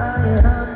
I am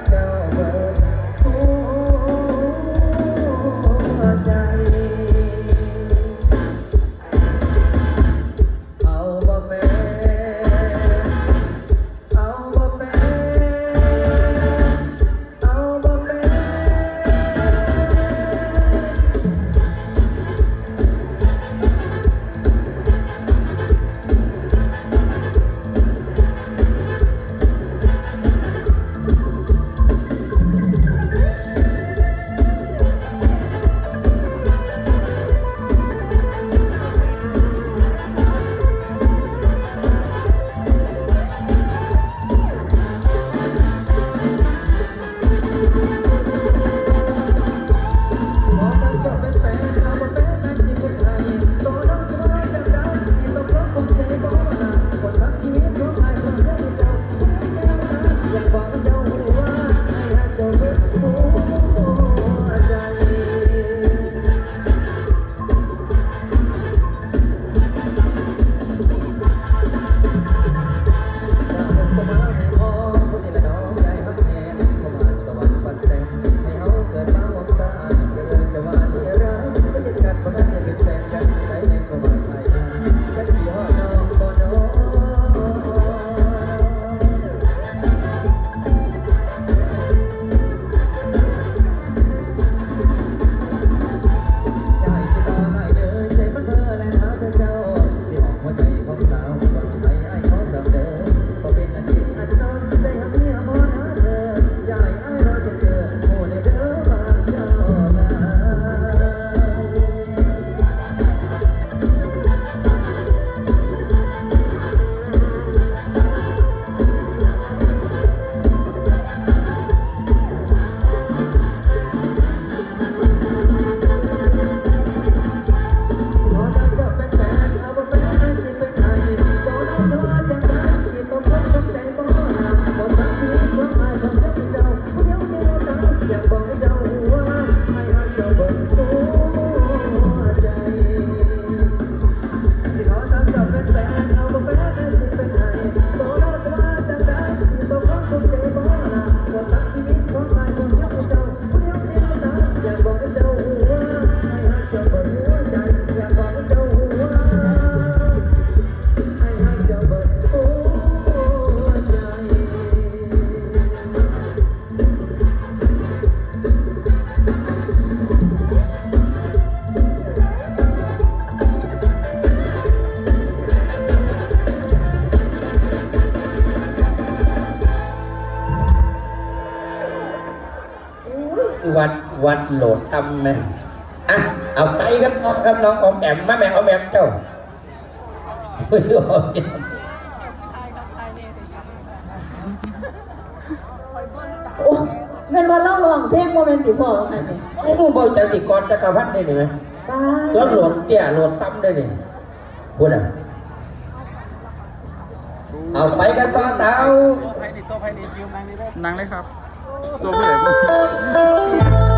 วัดวัดโหลดตำแม่อะเอาไปกันต่อครับน้องของแอมมาแม่อมแอมเจ้าไม่รู้อมแอโอ้แม่นว่นเล่าลองเท่งโมเมนติพ่อค่ะนี่ผู้บอกจากติกรจักรพรรดิได้ไหมแล้วโหลดเตี้ยโหลดตำได้ไหมพูดอะเอาไปกันต่อเต้านั่งเลยครับ ตัวไม่ไหน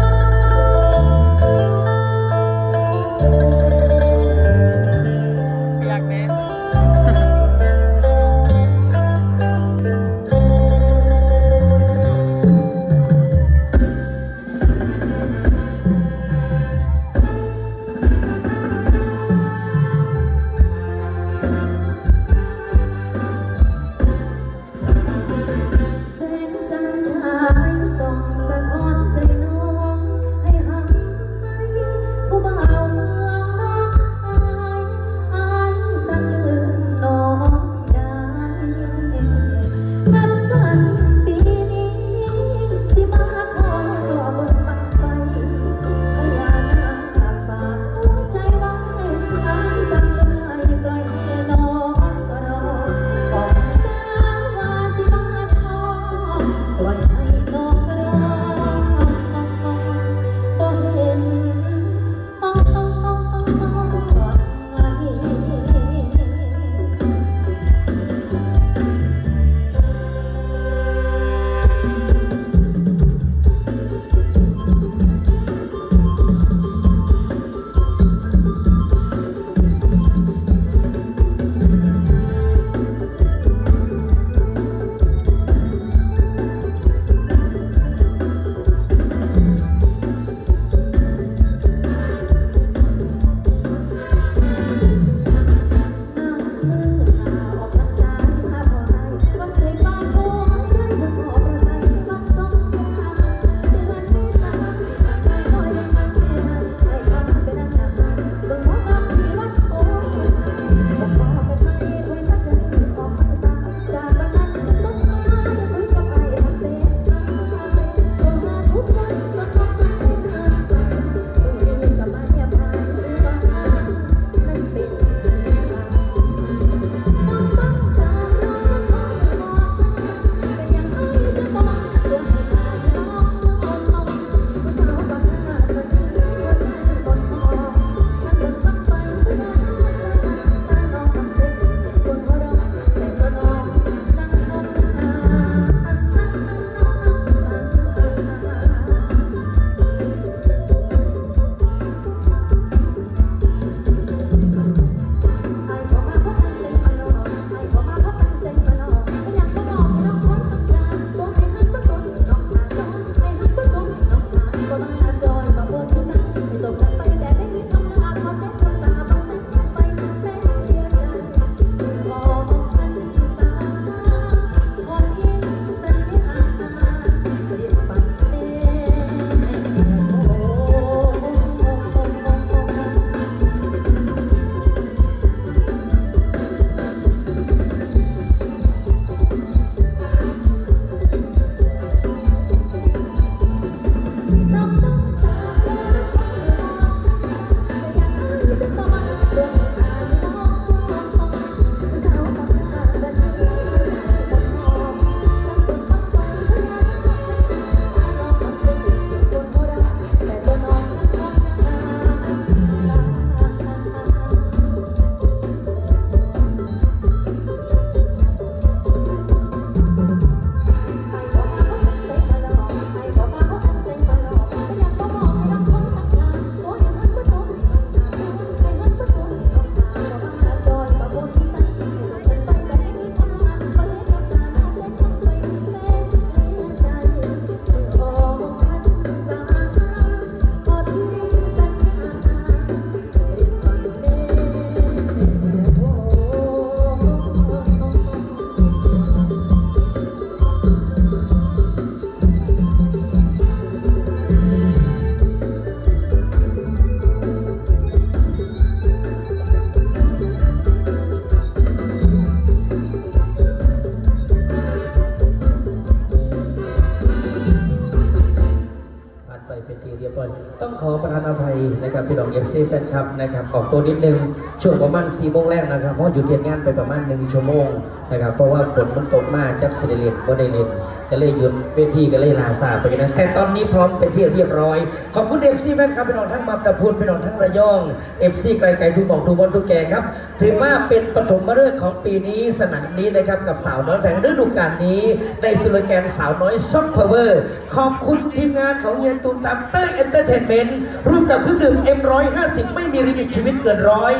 เป็นทีเรียบร้อย ต้องขอประทานอภัยนะครับพี่น้องเอฟซีแฟนคลับนะครับออกตัวนิดนึงช่วงประมาณ4โมงแรกนะครับเพราะหยุดเรียนงานไปประมาณ1ชั่วโมงนะครับเพราะว่าฝนมันตกมากจักสิได้เรียนบ่ได้เรียนก็เลยหยุดเวทีก็เลยลาซาไปนั้นแต่ตอนนี้พร้อมเป็นที่เรียบร้อย ขอบคุณเอฟซีแฟนคลับพี่น้องทั้งมาตะพูนพี่น้องทั้งระยองเอฟซีไกลๆทุกหมองทุกบอลทุกแก่ครับถือว่าเป็นปฐมฤกษ์ของปีนี้สนามนี้นะครับกับสาวน้อยแผงฤดูกาลนี้ในสโลแกนสาวน้อยซอฟต์พาวเวอร์ขอบคุณทีมงานของเฮียตูมตามเตอร์เอนเตอร์เทนเมนต์ร่วมกับเครื่องดื่ม M150 ไม่มีลิมิตชีวิตเกินร้อย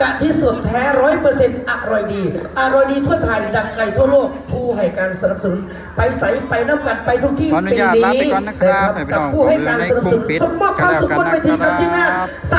กะที่สดแท้ร้อยเปอร์เซ็นต์อร่อยดี อร่อยดีทั่วไทยดังไกลทั่วโลก ผู้ให้การสนับสนุน ไปใสไปน้ำกันไปทุกที่ขออนุปีญาตลานี้ไปก่อนนะครับให้พี่กับน้องผู้ให้การสนับสนุนผมเลยในกลุ่มปิดสมมอบความสุขบนเวทีกับทีมงานสาว